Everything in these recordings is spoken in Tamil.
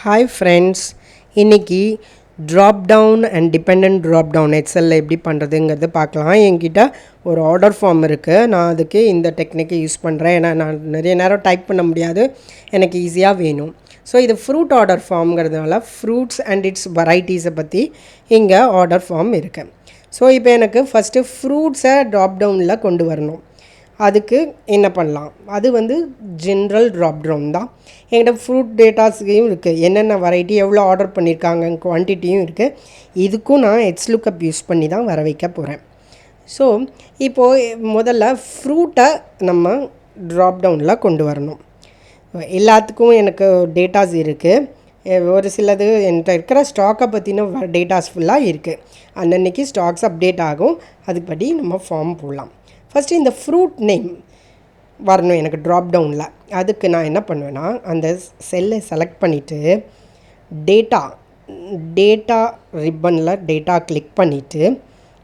ஹாய் ஃப்ரெண்ட்ஸ் இன்னைக்கு drop down and depend drop down எக்ஸலில் எப்படி பண்ணுறதுங்கிறது பார்க்கலாம். என்கிட்ட ஒரு ஆர்டர் ஃபார்ம் இருக்குது நான் அதுக்கு இந்த டெக்னிக்கை யூஸ் பண்ணுறேன் ஏன்னா நான் நிறைய நேரம் டைப் பண்ண முடியாது. எனக்கு ஈஸியாக வேணும். ஸோ இது ஃப்ரூட் ஆர்டர் ஃபார்ம்ங்கிறதுனால ஃப்ரூட்ஸ் அண்ட் இட்ஸ் வெரைட்டிஸை பற்றி இங்கே ஆர்டர் ஃபார்ம் இருக்குது ஸோ இப்போ எனக்கு ஃபஸ்ட்டு ஃப்ரூட்ஸை ட்ராப் டவுனில் கொண்டு வரணும். அதுக்கு என்ன பண்ணலாம்? அது வந்து ஜென்ரல் ட்ராப் டவுன் தான். என்கிட்ட ஃப்ரூட் டேட்டாஸ்கையும் இருக்குது என்னென்ன வெரைட்டி எவ்வளோ ஆர்டர் பண்ணியிருக்காங்க குவான்டிட்டியும் இருக்குது இதுக்கும் நான் எட்ஸ் லுக்கப் யூஸ் பண்ணி தான் வர வைக்க போகிறேன் ஸோ இப்போது முதல்ல ஃப்ரூட்டை நம்ம ட்ராப் டவுனில் கொண்டு வரணும். எல்லாத்துக்கும் எனக்கு டேட்டாஸ் இருக்குது ஒரு சிலது என்கிட்ட இருக்கிற ஸ்டாக்கை பற்றின டேட்டாஸ் ஃபுல்லாக இருக்குது அன்னன்னைக்கு ஸ்டாக்ஸ் அப்டேட் ஆகும். அதுபடி நம்ம ஃபார்ம் போடலாம். ஃபஸ்ட்டு இந்த ஃப்ரூட் நேம் வரணும் எனக்கு ட்ராப் டவுனில் அதுக்கு நான் என்ன பண்ணுவேன்னா அந்த செல்லை செலக்ட் பண்ணிவிட்டு டேட்டா டேட்டா ரிப்பனில் டேட்டா கிளிக் பண்ணிவிட்டு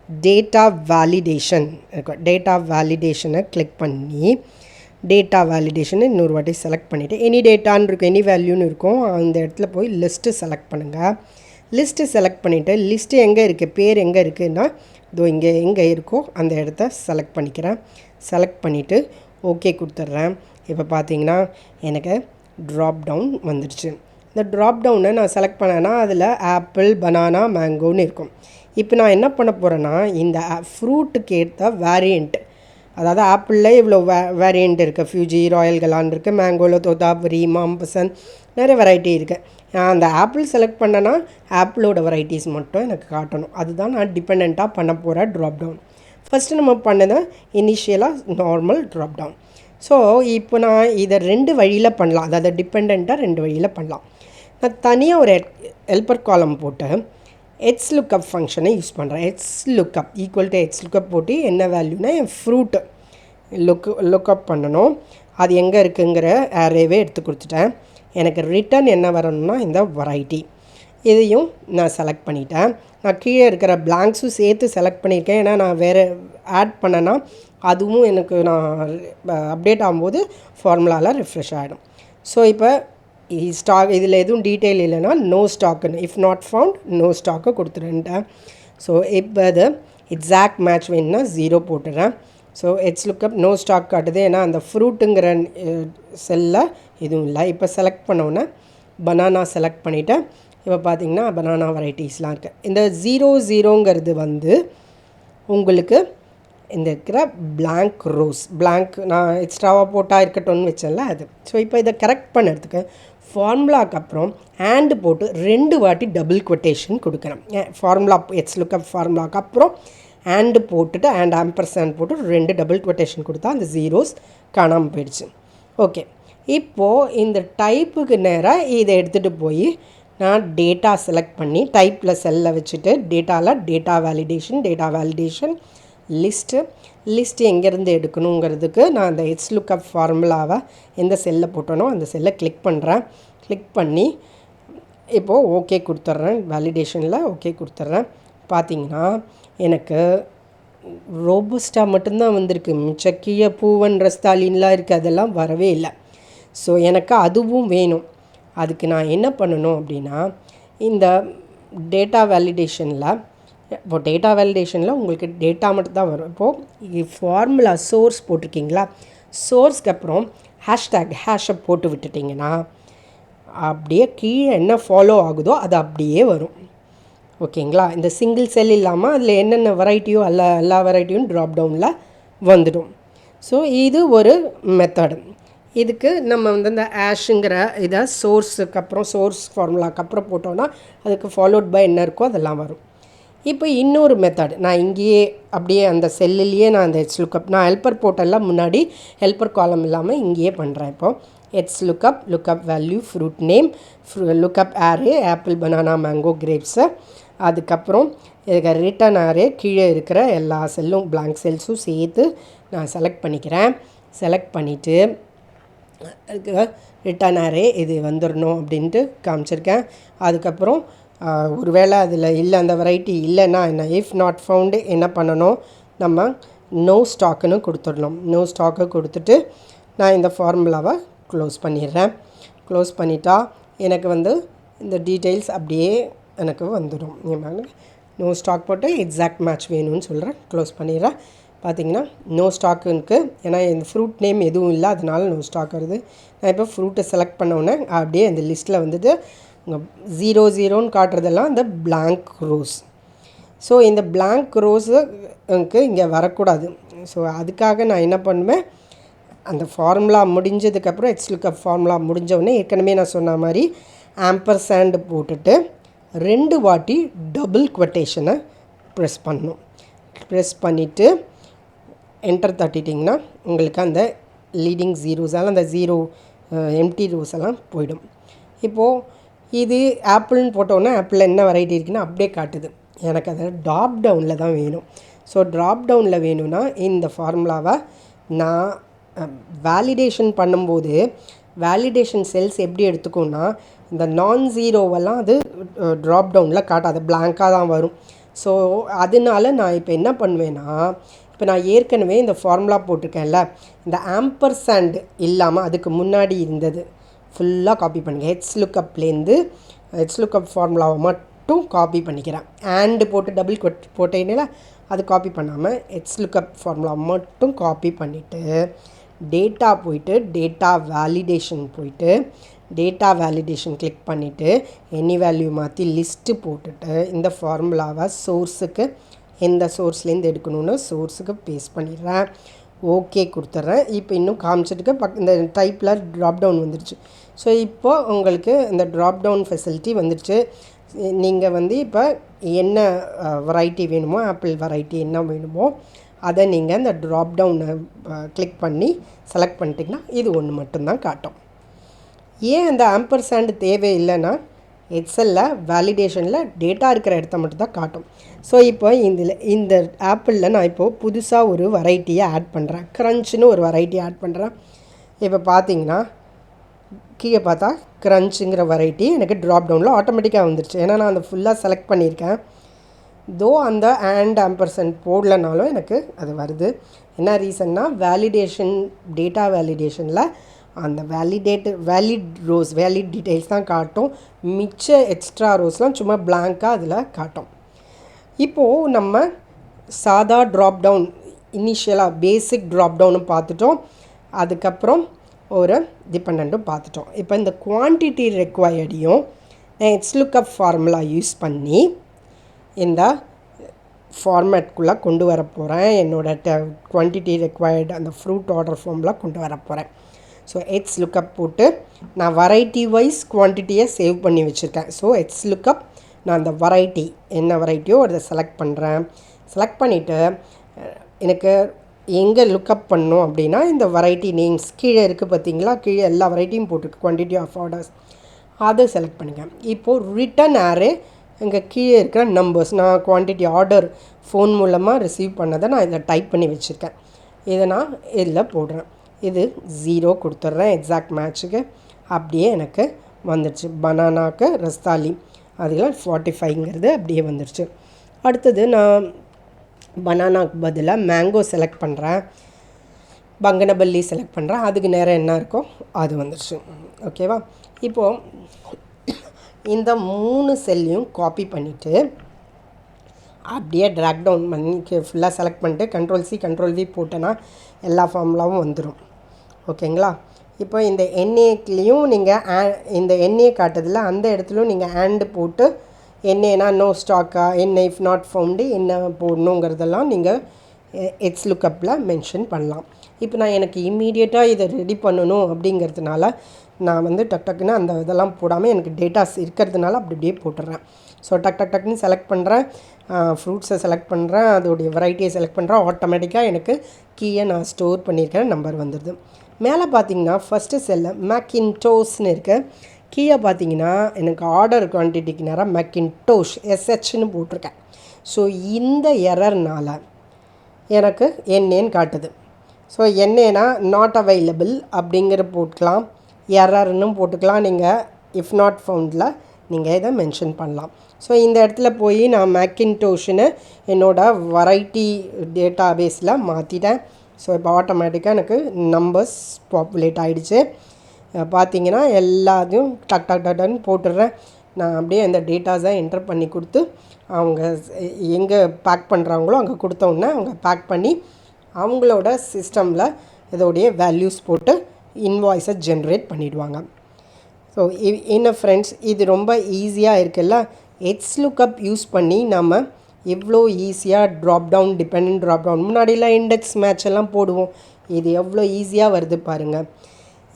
டேட்டா வேலிடேஷன் இருக்கும் டேட்டா வேலிடேஷனை கிளிக் பண்ணி டேட்டா வேலிடேஷன் இன்னொரு வாட்டி செலக்ட் பண்ணிவிட்டு எனி டேட்டான்னு இருக்கும் எனி வேல்யூன்னு இருக்கும் அந்த இடத்துல போய் லிஸ்ட்டு செலக்ட் பண்ணுங்கள் லிஸ்ட்டு செலக்ட் பண்ணிவிட்டு லிஸ்ட்டு எங்கே இருக்குது பேர் எங்கே இருக்குதுன்னா இதோ இங்கே எங்கே இருக்கோ அந்த இடத்த செலக்ட் பண்ணிக்கிறேன். செலக்ட் பண்ணிவிட்டு ஓகே கொடுத்துட்றேன். இப்போ பார்த்தீங்கன்னா எனக்கு ட்ராப் டவுன் வந்துடுச்சு. இந்த ட்ராப் டவுனை நான் செலக்ட் பண்ணேன்னா அதில் ஆப்பிள் பனானா மேங்கோன்னு இருக்கும். இப்போ நான் என்ன பண்ண போகிறேன்னா இந்த ஃப்ரூட்டுக்கு ஏற்ற வேரியண்ட் அதாவது ஆப்பிளில் இவ்வளோ வே வேரியண்ட் இருக்குது ஃபியூஜி ராயல் கலான் இருக்குது மேங்கோவில் தோதாபுரி மாம்பசன் நிறைய வெரைட்டி இருக்குது நான் அந்த ஆப்பிள் செலக்ட் பண்ணேன்னா ஆப்பிளோட வெரைட்டிஸ் மட்டும் எனக்கு காட்டணும். அதுதான் நான் டிபெண்ட்டாக பண்ண போகிற ட்ராப் டவுன் ஃபஸ்ட்டு நம்ம பண்ணதை இனிஷியலாக நார்மல் ட்ராப் டவுன் ஸோ இப்போ நான் இதை ரெண்டு வழியில் பண்ணலாம். அதாவது டிபெண்ட்டாக ரெண்டு வழியில் பண்ணலாம். நான் தனியாக ஒரு ஹெல்பர் காலம் போட்டு எட்ஸ் லுக்கப் ஃபங்க்ஷனை யூஸ் பண்ணுறேன் X lookup equal to X lookup போட்டு என்ன வேல்யூனா என் ஃப்ரூட்டு லுக் லுக்கப் பண்ணணும். அது எங்கே இருக்குங்கிற அரேவே எடுத்து கொடுத்துட்டேன். எனக்கு ரிட்டன் என்ன வரணும்னா இந்த வெரைட்டி இதையும் நான் செலக்ட் பண்ணிட்டேன். நான் கீழே இருக்கிற பிளாங்க்ஸும் சேர்த்து செலக்ட் பண்ணியிருக்கேன். ஏன்னா நான் வேறு ஆட் பண்ணேன்னா அதுவும் எனக்கு நான் அப்டேட் ஆகும்போது ஃபார்முலாவில் ரிஃப்ரெஷ் ஆகிடும் ஸோ இப்போ ஸ்டாக் இதில் எதுவும் டீட்டெயில் இல்லைன்னா no ஸ்டாக்குன்னு if not found no stock கொடுத்துருன்ட்டேன். So இப்போ அது எக்ஸாக்ட் மேட்ச் வேணும்னா ஜீரோ போட்டுறேன். So X lookup no stock காட்டுது. ஏன்னா அந்த ஃப்ரூட்டுங்கிற செல்லில் எதுவும் இல்லை. இப்போ செலக்ட் பண்ணோன்னே பனானா செலக்ட் பண்ணிவிட்டேன் இப்போ பார்த்தீங்கன்னா பனானா வெரைட்டிஸ்லாம் இருக்குது இந்த ஜீரோ ஜீரோங்கிறது வந்து உங்களுக்கு இந்த இருக்கிற பிளாங்க் ரோஸ் பிளாங்க் நான் எக்ஸ்ட்ராவாக போட்டால் இருக்கட்டும்னு வச்சேன்ல அது. ஸோ இப்போ இதை கரெக்ட் பண்ணுறதுக்கு ஃபார்முலாக்கு அப்புறம் ஆண்டு போட்டு ரெண்டு வாட்டி டபுள் கொட்டேஷன் கொடுக்குறேன் ஃபார்முலா எட்ஸ் லுக்கப் ஃபார்முலாக்கு அப்புறம் ஆண்டு போட்டுட்டு அண்ட் ஆம்பர்சேண்ட் போட்டு ரெண்டு டபுள் கொட்டேஷன் கொடுத்தா அந்த ஜீரோஸ் காணாமல் போயிடுச்சு. ஓகே இப்போது இந்த டைப்புக்கு நேராக இதை எடுத்துகிட்டு போய் நான் டேட்டா செலக்ட் பண்ணி டைப்பில் செல்லில் வச்சுட்டு டேட்டாவில் data validation data validation list list எங்கேருந்து எடுக்கணுங்கிறதுக்கு நான் அந்த எட்ஸ் லுக்கப் ஃபார்முலாவை எந்த செல்லில் போட்டனோ அந்த செல்லை கிளிக் பண்ணுறேன் கிளிக் பண்ணி இப்போது ஓகே கொடுத்துட்றேன் வேலிடேஷனில் ஓகே கொடுத்துட்றேன் பார்த்தீங்கன்னா எனக்கு ரோபஸ்டாக மட்டும்தான் வந்திருக்கு. மிச்சக்கிய பூவன் ரஸ்தாலின்லாம் இருக்குது அதெல்லாம் வரவே இல்லை. ஸோ எனக்கு அதுவும் வேணும். அதுக்கு நான் என்ன பண்ணணும் அப்படின்னா இந்த டேட்டா வேலிடேஷனில் இப்போ டேட்டா வேலிடேஷனில் உங்களுக்கு டேட்டா மட்டும் தான் வரும். இப்போது ஃபார்முலா சோர்ஸ் போட்டிருக்கீங்களா? சோர்ஸ்க்கு அப்புறம் ஹேஷ்டேக் ஹேஷை போட்டு விட்டுட்டிங்கன்னா அப்படியே கீழே என்ன ஃபாலோ ஆகுதோ அது அப்படியே வரும். ஓகேங்களா? இந்த சிங்கிள் செல் இல்லாமல் அதில் என்னென்ன வெரைட்டியோ எல்லா எல்லா வெரைட்டியும் ட்ராப் டவுனில் வந்துடும். ஸோ இது ஒரு மெத்தடு இதுக்கு நம்ம வந்து இந்த ஆஷுங்கிற இதை சோர்ஸுக்கு அப்புறம் சோர்ஸ் ஃபார்முலாக்கு அப்புறம் போட்டோன்னா அதுக்கு ஃபாலோட் பை என்ன இருக்கோ அதெல்லாம் வரும். இப்போ இன்னொரு மெத்தட் நான் இங்கேயே அப்படியே அந்த செல்லுலேயே நான் அந்த எட்ஸ் லுக்கப் நான் ஹெல்ப்பர் போட்டெல்லாம் முன்னாடி ஹெல்ப்பர் காலம் இல்லாமல் இங்கேயே பண்ணுறேன் இப்போது X lookup lookup value fruit name lookup array apple banana mango grapes அதுக்கப்புறம் இதுக்கு ரிட்டன் ஆரே கீழே இருக்கிற எல்லா செல்லும் பிளாங்க் செல்ஸும் சேர்த்து நான் செலக்ட் பண்ணிக்கிறேன். செலக்ட் பண்ணிவிட்டு ரிட்டர்ன் ஆரே இது வந்துடணும் அப்படின்ட்டு காமிச்சிருக்கேன். அதுக்கப்புறம் ஒருவேளை அதில் இல்லை அந்த வெரைட்டி இல்லைன்னா என்ன? இஃப் நாட் ஃபவுண்டு என்ன பண்ணணும்? நம்ம நோ ஸ்டாக்குன்னு கொடுத்துடணும். நோ ஸ்டாக்கு கொடுத்துட்டு நான் இந்த ஃபார்முலாவை க்ளோஸ் பண்ணிடுறேன். க்ளோஸ் பண்ணிட்டா எனக்கு வந்து இந்த டீட்டெயில்ஸ் அப்படியே எனக்கு வந்துடும். நோ ஸ்டாக் போட்டு எக்ஸாக்ட் மேட்ச் வேணும்னு சொல்கிறேன். க்ளோஸ் பண்ணிடுறேன். பார்த்தீங்கன்னா நோ ஸ்டாக்குனுக்கு ஏன்னா இந்த ஃப்ரூட் நேம் எதுவும் இல்லை. அதனால நோ ஸ்டாக் வருது. நான் இப்போ ஃப்ரூட்டை செலக்ட் பண்ண உடனே அப்படியே இந்த லிஸ்ட்டில் வந்துட்டு உங்கள் ஜீரோ ஜீரோன்னு காட்டுறதெல்லாம் இந்த பிளாங்க் ரோஸ் ஸோ இந்த பிளாங்க் ரோஸுக்கு இங்கே வரக்கூடாது. ஸோ அதுக்காக நான் என்ன பண்ணுவேன்? அந்த ஃபார்முலா முடிஞ்சதுக்கப்புறம் எக்ஸ்லுக்கப் ஃபார்முலா முடிஞ்சவுடனே ஏற்கனவே நான் சொன்ன மாதிரி ஆம்பர் சாண்டு போட்டுட்டு ரெண்டு வாட்டி டபுள் கொட்டேஷனை ப்ரெஸ் பண்ணும் ப்ரெஸ் பண்ணிவிட்டு என்டர் தட்டிட்டிங்கன்னா உங்களுக்கு அந்த லீடிங் ஜீரோஸால் அந்த ஜீரோ எம்டி ரோஸ் எல்லாம் போயிடும். இப்போது இது ஆப்பிள்னு போட்டோன்னா ஆப்பிளில் என்ன வெரைட்டி இருக்குன்னு அப்படியே காட்டுது. எனக்கு அது ட்ராப் டவுனில் தான் வேணும். ஸோ ட்ராப் டவுனில் வேணும்னா இந்த ஃபார்முலாவை நான் வேலிடேஷன் பண்ணும்போது வேலிடேஷன் செல்ஸ் எப்படி எடுத்துக்கோன்னா இந்த நான் ஜீரோவெல்லாம் அது ட்ராப் டவுனில் காட்டாது. பிளாங்காக தான் வரும். ஸோ அதனால நான் இப்போ என்ன பண்ணுவேன்னா இப்போ நான் ஏற்கனவே இந்த ஃபார்முலா போட்டிருக்கேன்ல இந்த ஆம்பர் சாண்ட் இல்லாமல் அதுக்கு முன்னாடி இருந்தது. ஃபுல்லாக காப்பி பண்ணுங்கள் ஹெட்ஸ் லுக்கப்லேருந்து ஹெட்ஸ் லுக்கப் ஃபார்முலாவை மட்டும் காப்பி பண்ணிக்கிறேன். ஆண்டு போட்டு டபுள் கொட் போட்டேனில் அது காப்பி பண்ணாமல் ஹெட்ஸ் லுக்கப் ஃபார்முலா மட்டும் காப்பி பண்ணிவிட்டு டேட்டா போயிட்டு டேட்டா வேலிடேஷன் போயிட்டு டேட்டா வேலிடேஷன் கிளிக் பண்ணிவிட்டு எனி வேல்யூ மாற்றி லிஸ்ட்டு போட்டுட்டு இந்த ஃபார்முலாவை சோர்ஸுக்கு எந்த சோர்ஸ்லேருந்து எடுக்கணும்னு சோர்ஸுக்கு பேஸ்ட் பண்ணிடுறேன். ஓகே கொடுத்துட்றேன். இப்போ இன்னும் காமிச்சிட்டுக்கு பக் இந்த டைப்பில் ட்ராப் டவுன் வந்துடுச்சு. ஸோ இப்போ உங்களுக்கு இந்த ட்ராப் டவுன் ஃபெசிலிட்டி வந்துடுச்சு. நீங்கள் வந்து இப்போ என்ன வெரைட்டி வேணுமோ ஆப்பிள் வெரைட்டி என்ன வேணுமோ அதை நீங்கள் இந்த ட்ராப் டவுனை கிளிக் பண்ணி செலக்ட் பண்ணிட்டீங்கன்னா இது ஒன்று மட்டும்தான் காட்டும். ஏன் அந்த ஆம்பர் சாண்டு தேவையில்லைன்னா எக்ஸலில் வேலிடேஷனில் டேட்டா இருக்கிற இடத்த மட்டும் தான் காட்டும். ஸோ இப்போ இதில் இந்த ஆப்பிளில் நான் இப்போது புதுசாக ஒரு வெரைட்டியை ஆட் பண்ணுறேன் க்ரன்ச்சுன்னு ஒரு வெரைட்டி ஆட் பண்ணுறேன் இப்போ பார்த்தீங்கன்னா கீழே பார்த்தா க்ரன்ச்சுங்கிற வெரைட்டி எனக்கு ட்ராப் டவுனில் ஆட்டோமேட்டிக்காக வந்துருச்சு. ஏன்னா நான் அந்த ஃபுல்லாக செலக்ட் பண்ணியிருக்கேன். தோ அந்த ஆண்ட் ஆம்பர்சன்ட் போடலனாலும் எனக்கு அது வருது. என்ன ரீசன்னா வேலிடேஷன் டேட்டா வேலிடேஷனில் அந்த validate valid rows valid details தான் காட்டும். மிச்ச எக்ஸ்ட்ரா ரோஸ்லாம் சும்மா பிளாங்காக அதில் காட்டும். இப்போது நம்ம சாதா ட்ராப் டவுன் இனிஷியலாக பேசிக் ட்ராப் டவுனும் பார்த்துட்டோம். அதுக்கப்புறம் ஒரு டிபெண்ட்டும் பார்த்துட்டோம். இப்போ இந்த குவான்டிட்டி ரெக்வயர்டையும் நான் லுக் லுக்கப் ஃபார்முலா யூஸ் பண்ணி இந்த ஃபார்மேட்குள்ளே கொண்டு வர போகிறேன் என்னோடய ட குவான்டிட்டி ரெக்வயர்டு அந்த ஃப்ரூட் ஆர்டர் ஃபார்மில் கொண்டு வர போகிறேன் ஸோ எட்ஸ் லுக்கப் போட்டு நான் வெரைட்டி வைஸ் குவான்டிட்டியை சேவ் பண்ணி வச்சுருக்கேன். ஸோ எட்ஸ் லுக்கப் நான் அந்த வெரைட்டி என்ன வெரைட்டியோ அதை செலக்ட் பண்ணுறேன் செலக்ட் பண்ணிவிட்டு எனக்கு எங்கே லுக்கப் பண்ணும் அப்படின்னா இந்த வெரைட்டி நேம்ஸ் கீழே இருக்குது பார்த்தீங்களா? கீழே எல்லா வெரைட்டியும் போட்டிருக்கு குவான்டிட்டி ஆஃப் ஆர்டர்ஸ் அதை செலக்ட் பண்ணுங்கள் இப்போது ரிட்டன் ஆரே இங்கே கீழே இருக்கிற நம்பர்ஸ் நான் குவான்டிட்டி ஆர்டர் ஃபோன் மூலமாக ரிசீவ் பண்ணதை நான் இதில் டைப் பண்ணி வச்சுருக்கேன். இதை நான் இதில் போடுறேன். இது ஜீரோ கொடுத்துட்றேன் எக்ஸாக்ட் மேட்ச்சுக்கு அப்படியே எனக்கு வந்துடுச்சு. பனானாக்கு ரஸ்தாலி அதில் ஃபார்ட்டி ஃபைவ்ங்கிறது அப்படியே வந்துடுச்சு. அடுத்தது நான் பனானாக்கு பதிலாக மேங்கோ செலக்ட் பண்ணுறேன் பங்கனபல்லி செலக்ட் பண்ணுறேன் அதுக்கு நேரம் என்ன இருக்கோ அது வந்துடுச்சு. ஓகேவா இப்போது இந்த மூணு செல்லையும் காப்பி பண்ணிவிட்டு அப்படியே ட்ராக் டவுன் பண்ணி ஃபுல்லாக செலக்ட் பண்ணிட்டு கண்ட்ரோல் சி கண்ட்ரோல் வி போட்டேன்னா எல்லா ஃபார்முலாவும் வந்துடும் ஓகேங்களா? இப்போ இந்த என்ஏக்லேயும் நீங்கள் ஆ இந்த என்ஏ காட்டுதில்ல அந்த இடத்துலையும் நீங்கள் ஆண்டு போட்டு என்னன்னா நோ ஸ்டாக்கா என்ன இஃப் நாட் ஃபவுண்டு என்ன போடணுங்கிறதெல்லாம் நீங்கள் எட்ஸ் லுக்கப்பில் மென்ஷன் பண்ணலாம். இப்போ நான் எனக்கு இம்மீடியட்டாக இதை ரெடி பண்ணணும் அப்படிங்கிறதுனால நான் வந்து டக் டக்குன்னு அந்த இதெல்லாம் போடாமல் எனக்கு டேட்டாஸ் இருக்கிறதுனால அப்படி அப்படியே போட்டுடுறேன் ஸோ டக் டக் டக்குன்னு செலக்ட் பண்ணுறேன் ஃப்ரூட்ஸை செலக்ட் பண்ணுறேன் அதோடைய வெரைட்டியை செலக்ட் பண்ணுறேன் ஆட்டோமேட்டிக்காக எனக்கு கீயை நான் ஸ்டோர் பண்ணியிருக்கிற நம்பர் வந்துடுது. மேலே பார்த்தீங்கன்னா ஃபஸ்ட்டு செல்லில் மேக்கின் டோஸ்னு இருக்குது கீழே பார்த்தீங்கன்னா எனக்கு ஆர்டர் குவான்டிட்டிக்கு நேராக மேக்கின் டோஷ் எஸ்ஹெச்னு போட்டிருக்கேன். ஸோ இந்த எரர்னால் எனக்கு என்னேன்னு காட்டுது. ஸோ என்னன்னா நாட் அவைலபிள் அப்படிங்கிற போட்டுக்கலாம். எரர்னு போட்டுக்கலாம் நீங்கள் இஃப் நாட் ஃபவுண்டில் நீங்கள் இதை மென்ஷன் பண்ணலாம். ஸோ இந்த இடத்துல போய் நான் மேக்கின்டோஷனு என்னோடய வெரைட்டி டேட்டா பேஸில் மாற்றிட்டேன் ஸோ இப்போ ஆட்டோமேட்டிக்காக எனக்கு நம்பர்ஸ் பாப்புலேட் ஆகிடுச்சு பார்த்தீங்கன்னா எல்லாத்தையும் டக் டக் டக்குன்னு போட்டுடுறேன். நான் அப்படியே அந்த டேட்டாஸை என்டர் பண்ணி கொடுத்து அவங்க எங்கே பேக் பண்ணுறாங்களோ அங்கே கொடுத்தோன்னே அவங்க பேக் பண்ணி அவங்களோட சிஸ்டமில் இதோடைய வேல்யூஸ் போட்டு இன்வாய்ஸை ஜென்ரேட் பண்ணிவிடுவாங்க ஸோ என்ன ஃப்ரெண்ட்ஸ் இது ரொம்ப ஈஸியாக இருக்குல்ல? எட்ஸ் லுக்கப் யூஸ் பண்ணி நம்ம எவ்வளோ ஈஸியாக drop down depend drop down முன்னாடிலாம் இண்டெக்ஸ் மேட்ச் எல்லாம் போடுவோம். இது எவ்வளோ ஈஸியாக வருது பாருங்கள்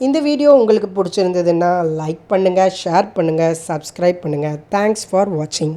இந்த வீடியோ உங்களுக்கு பிடிச்சிருந்ததுன்னா லைக் பண்ணுங்கள் ஷேர் பண்ணுங்கள் சப்ஸ்கிரைப் பண்ணுங்கள் தேங்க்ஸ் ஃபார் வாட்சிங்